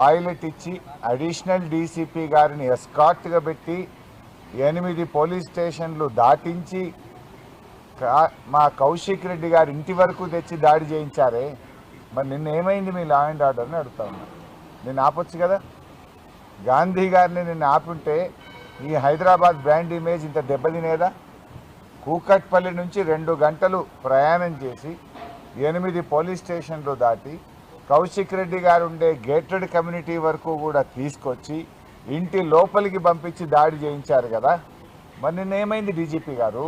Toilet ఇచ్చి additional DCP గారిని ఎస్కాట్గా పెట్టి ఎనిమిది పోలీస్ స్టేషన్లు దాటించి కా- మా కౌశిక్ రెడ్డి గారి ఇంటి వరకు తెచ్చి దాడి చేయించారే. మరి నిన్న ఏమైంది మీ లా అండ్ ఆర్డర్ని అడుగుతా ఉన్నా. నేను ఆపొచ్చు కదా? గాంధీ గారిని నిన్న ఆపుంటే ఈ హైదరాబాద్ బ్రాండ్ ఇమేజ్ ఇంత దెబ్బతినేదా? కూకట్పల్లి నుంచి రెండు గంటలు ప్రయాణం చేసి ఎనిమిది పోలీస్ స్టేషన్లు దాటి కౌశిక్ రెడ్డి గారు ఉండే గేటెడ్ కమ్యూనిటీ వరకు కూడా తీసుకొచ్చి ఇంటి లోపలికి పంపించి దాడి చేయించారు కదా. మరి నిన్నేమైంది డీజీపీ గారు?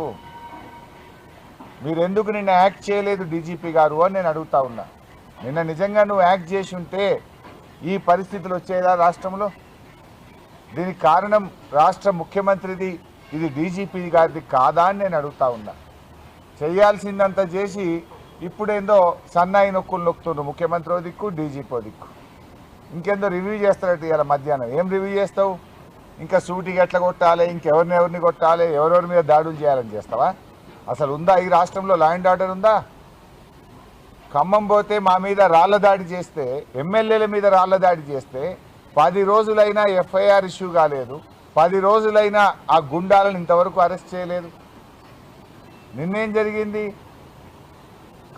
మీరు ఎందుకు నిన్న యాక్ట్ చేయలేదు డీజీపీ గారు అని నేను అడుగుతా ఉన్నా. నిన్న నిజంగా నువ్వు యాక్ట్ చేసి ఉంటే ఈ పరిస్థితులు వచ్చేదా రాష్ట్రంలో? దీనికి కారణం రాష్ట్ర ముఖ్యమంత్రిది ఇది డీజీపీ గారిది కాదా అని నేను అడుగుతా ఉన్నా. చేయాల్సిందంతా చేసి ఇప్పుడేందో సన్నాయి నొక్కులు నొక్కుతుండ్రు ముఖ్యమంత్రి ఓ దిక్కు డీజీపీ దిక్కు. ఇంకేందో రివ్యూ చేస్తారట ఇవాళ మధ్యాహ్నం. ఏం రివ్యూ చేస్తావు? ఇంకా సూటిగా ఎట్లా కొట్టాలి ఇంకెవరిని ఎవరిని కొట్టాలి ఎవరెవరి మీద దాడులు చేయాలని చేస్తావా? అసలు ఉందా ఈ రాష్ట్రంలో లా అండ్ ఆర్డర్ ఉందా? ఖమ్మం పోతే మా మీద రాళ్ళ దాడి చేస్తే ఎమ్మెల్యేల మీద రాళ్ళ దాడి చేస్తే పది రోజులైనా ఎఫ్ఐఆర్ ఇష్యూ కాలేదు. పది రోజులైనా ఆ గుండాలను ఇంతవరకు అరెస్ట్ చేయలేదు. నిన్నేం జరిగింది?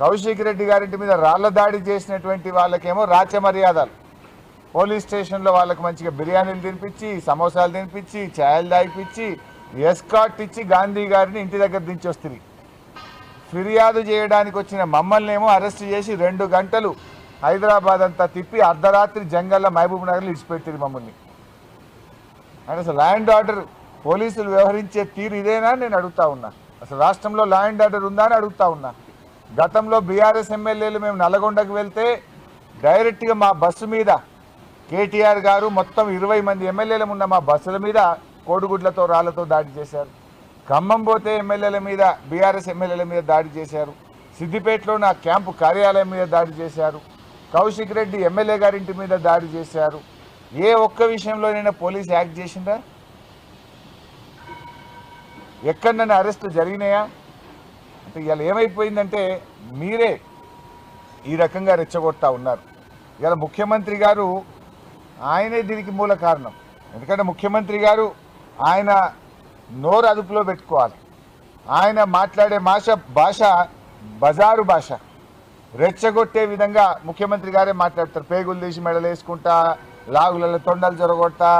కౌశిక్ రెడ్డి గారింటి మీద రాళ్ళ దాడి చేసినటువంటి వాళ్ళకేమో రాచ మర్యాదలు. పోలీస్ స్టేషన్లో వాళ్ళకి మంచిగా బిర్యానీలు తినిపించి సమోసాలు తినిపించి ఛాయలు తాగిపించి ఎస్కాట్ ఇచ్చి గాంధీ గారిని ఇంటి దగ్గర దించి వస్తుంది ఫిర్యాదు చేయడానికి వచ్చిన మమ్మల్ని ఏమో అరెస్ట్ చేసి రెండు గంటలు హైదరాబాద్ అంతా తిప్పి అర్ధరాత్రి జంగల్లో మహబూబ్ నగర్లో ఇడిచిపెట్టింది మమ్మల్ని. అంటే అసలు లా అండ్ ఆర్డర్ పోలీసులు వ్యవహరించే తీరు ఇదేనా నేను అడుగుతా ఉన్నా. అసలు రాష్ట్రంలో లా అండ్ ఆర్డర్ ఉందా అని అడుగుతా ఉన్నా. గతంలో బీఆర్ఎస్ ఎమ్మెల్యేలు మేము నల్గొండకు వెళ్తే డైరెక్ట్గా మా బస్సు మీద కేటీఆర్ గారు మొత్తం ఇరవై మంది ఎమ్మెల్యేలు ఉన్న మా బస్సుల మీద కోడిగుడ్లతో రాళ్ళతో దాడి చేశారు. ఖమ్మం పోతే ఎమ్మెల్యేల మీద బీఆర్ఎస్ ఎమ్మెల్యేల మీద దాడి చేశారు. సిద్దిపేటలో నా క్యాంపు కార్యాలయం మీద దాడి చేశారు. కౌశిక్ రెడ్డి ఎమ్మెల్యే గారింటి మీద దాడి చేశారు. ఏ ఒక్క విషయంలోనైనా పోలీస్ యాక్ట్ చేసిందా? ఎక్కడైనా అరెస్ట్ జరిగినాయా? అంటే ఇవాళ ఏమైపోయిందంటే మీరే ఈ రకంగా రెచ్చగొడతా ఉన్నారు. ఇవాళ ముఖ్యమంత్రి గారు ఆయనే దీనికి మూల కారణం. ఎందుకంటే ముఖ్యమంత్రి గారు ఆయన నోరు అదుపులో పెట్టుకోవాలి. ఆయన మాట్లాడే భాష భాష బజారు భాష. రెచ్చగొట్టే విధంగా ముఖ్యమంత్రి గారే మాట్లాడతారు. పేగులు తీసి మెడలు వేసుకుంటా లాగులలో తొండలు జొరగొడతా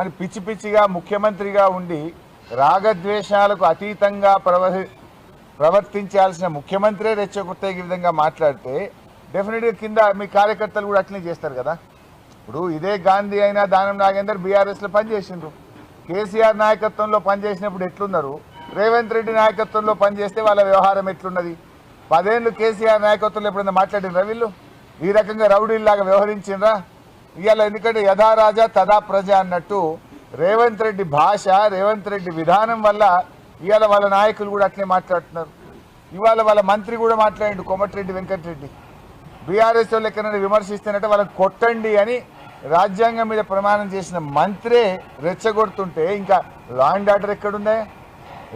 అని పిచ్చి పిచ్చిగా ముఖ్యమంత్రిగా ఉండి రాగద్వేషాలకు అతీతంగా ప్రవహి ప్రవర్తించాల్సిన ముఖ్యమంత్రే రెచ్చగొట్టే విధంగా మాట్లాడితే డెఫినెట్గా కింద మీ కార్యకర్తలు కూడా అట్లనే చేస్తారు కదా. ఇప్పుడు ఇదే గాంధీ అయినా దానం నాగేందర్ బీఆర్ఎస్లో పనిచేసిండ్రు. కేసీఆర్ నాయకత్వంలో పనిచేసినప్పుడు ఎట్లున్నారు? రేవంత్ రెడ్డి నాయకత్వంలో పనిచేస్తే వాళ్ళ వ్యవహారం ఎట్లున్నది? పదేళ్ళు కేసీఆర్ నాయకత్వంలో ఎప్పుడైనా మాట్లాడినరా వీళ్ళు? ఈ రకంగా రౌడీల్లాగా వ్యవహరించిండ్రా? ఇవాళ ఎందుకంటే యథా రాజా తదా ప్రజ అన్నట్టు రేవంత్ రెడ్డి భాష రేవంత్ రెడ్డి విధానం వల్ల ఇవాళ వాళ్ళ నాయకులు కూడా అట్లే మాట్లాడుతున్నారు. ఇవాళ వాళ్ళ మంత్రి కూడా మాట్లాడిండు కోమటిరెడ్డి వెంకటరెడ్డి బీఆర్ఎస్ వాళ్ళు ఎక్కడైనా విమర్శిస్తున్నట్టే వాళ్ళని కొట్టండి అని రాజ్యాంగం మీద ప్రమాణం చేసిన మంత్రే రెచ్చగొడుతుంటే ఇంకా లా అండ్ ఆర్డర్ ఎక్కడుందా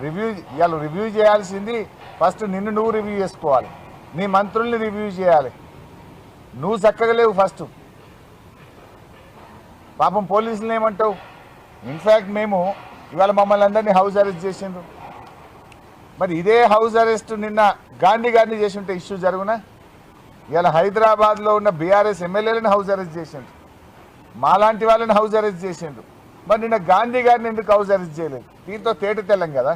రివ్యూ ఇవాళ రివ్యూ చేయాల్సింది ఫస్ట్ నిన్ను నువ్వు రివ్యూ చేసుకోవాలి. నీ మంత్రుల్ని రివ్యూ చేయాలి. నువ్వు చక్కగా లేవు ఫస్ట్ పాపం పోలీసులు ఏమంటావు? ఇన్ఫ్యాక్ట్ మేము ఇవాళ మమ్మల్ని అందరినీ హౌస్ అరెస్ట్ చేసిండ్రు. మరి ఇదే హౌస్ అరెస్ట్ నిన్న గాంధీ గారిని చేసి ఉంటే ఇష్యూ జరుగునా? ఇవాళ హైదరాబాద్లో ఉన్న బీఆర్ఎస్ ఎమ్మెల్యేలను హౌస్ అరెస్ట్ చేసిండ్రు. మాలాంటి వాళ్ళని హౌస్ అరెస్ట్ చేసిండ్రు. మరి నిన్న గాంధీ గారిని ఎందుకు హౌస్ అరెస్ట్ చేయలేదు? దీంతో తేట తెల్లం కదా.